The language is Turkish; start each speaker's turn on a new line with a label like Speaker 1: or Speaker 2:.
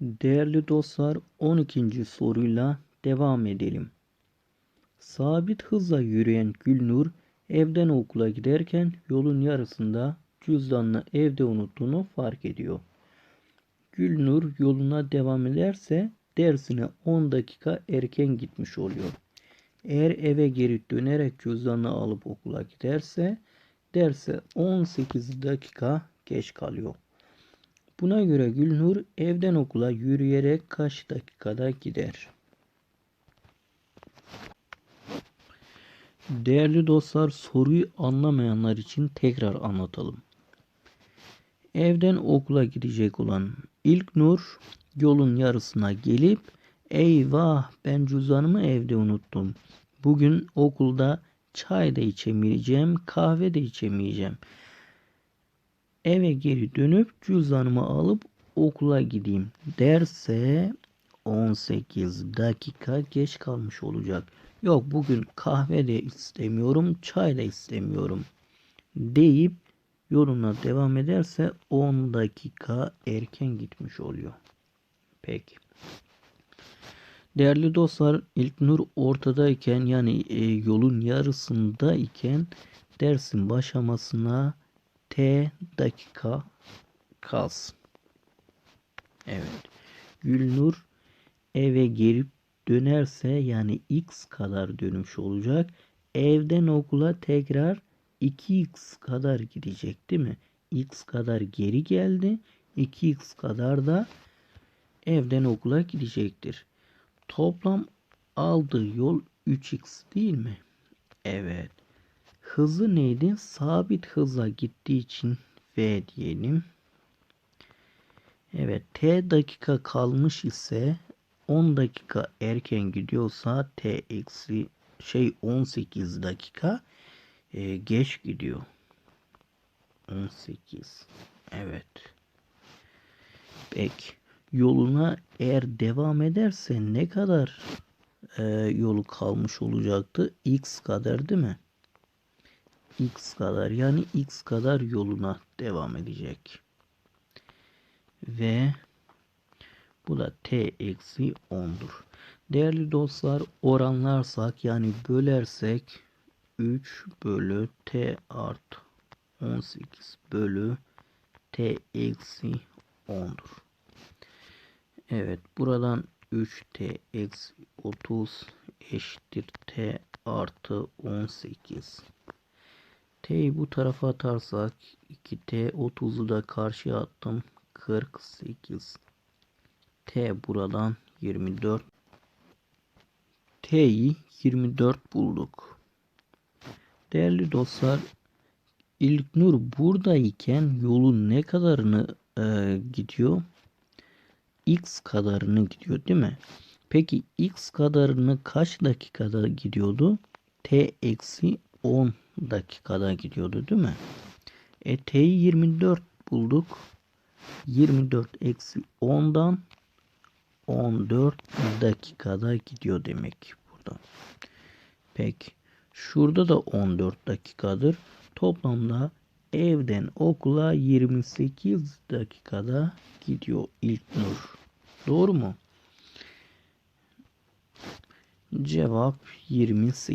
Speaker 1: Değerli dostlar 12. soruyla devam edelim. Sabit hızla yürüyen Gülnur evden okula giderken yolun yarısında cüzdanını evde unuttuğunu fark ediyor. Gülnur yoluna devam ederse dersine 10 dakika erken gitmiş oluyor. Eğer eve geri dönerek cüzdanını alıp okula giderse derse 18 dakika geç kalıyor. Buna göre Gülnur evden okula yürüyerek kaç dakikada gider? Değerli dostlar soruyu anlamayanlar için tekrar anlatalım. Evden okula gidecek olan ilk Nur yolun yarısına gelip eyvah ben cüzdanımı evde unuttum. Bugün okulda çay da içemeyeceğim, kahve de içemeyeceğim. Eve geri dönüp cüzdanımı alıp okula gideyim derse 18 dakika geç kalmış olacak. Yok bugün kahve de istemiyorum, çay da istemiyorum deyip yoluna devam ederse 10 dakika erken gitmiş oluyor. Peki. Değerli dostlar İlknur ortadayken yani e, yolun yarısındayken dersin başlamasına T dakika kalsın. Evet. Gülnur eve gelip dönerse yani x kadar dönmüş olacak. Evden okula tekrar 2x kadar gidecek değil mi? x kadar geri geldi. 2x kadar da evden okula gidecektir. Toplam aldığı yol 3x değil mi? Evet. Hızı neydi? Sabit hızla gittiği için V diyelim. Evet T dakika kalmış ise 10 dakika erken gidiyorsa T eksi şey 18 dakika e, geç gidiyor. 18. Evet. Peki. Yoluna eğer devam ederse ne kadar e, yolu kalmış olacaktı? X kadar değil mi? X kadar yani X kadar yoluna devam edecek. Ve bu da T eksi 10'dur. Değerli dostlar oranlarsak yani bölersek 3 bölü T artı 18 bölü T eksi 10'dur. Evet buradan 3T eksi 30 eşittir T artı 18. T'yi bu tarafa atarsak 2T 30'u da karşıya attım. 48. T buradan 24. T'yi 24 bulduk. Değerli dostlar İlknur buradayken yolun ne kadarını e, gidiyor? X kadarını gidiyor değil mi? Peki X kadarını kaç dakikada gidiyordu? T eksi 10 dakikada gidiyordu değil mi? E T'yi 24 bulduk. 24 eksi 10'dan 14 dakikada gidiyor demek burada. Peki. Şurada da 14 dakikadır. Toplamda evden okula 28 dakikada gidiyor ilk nur. Doğru mu? Cevap 28.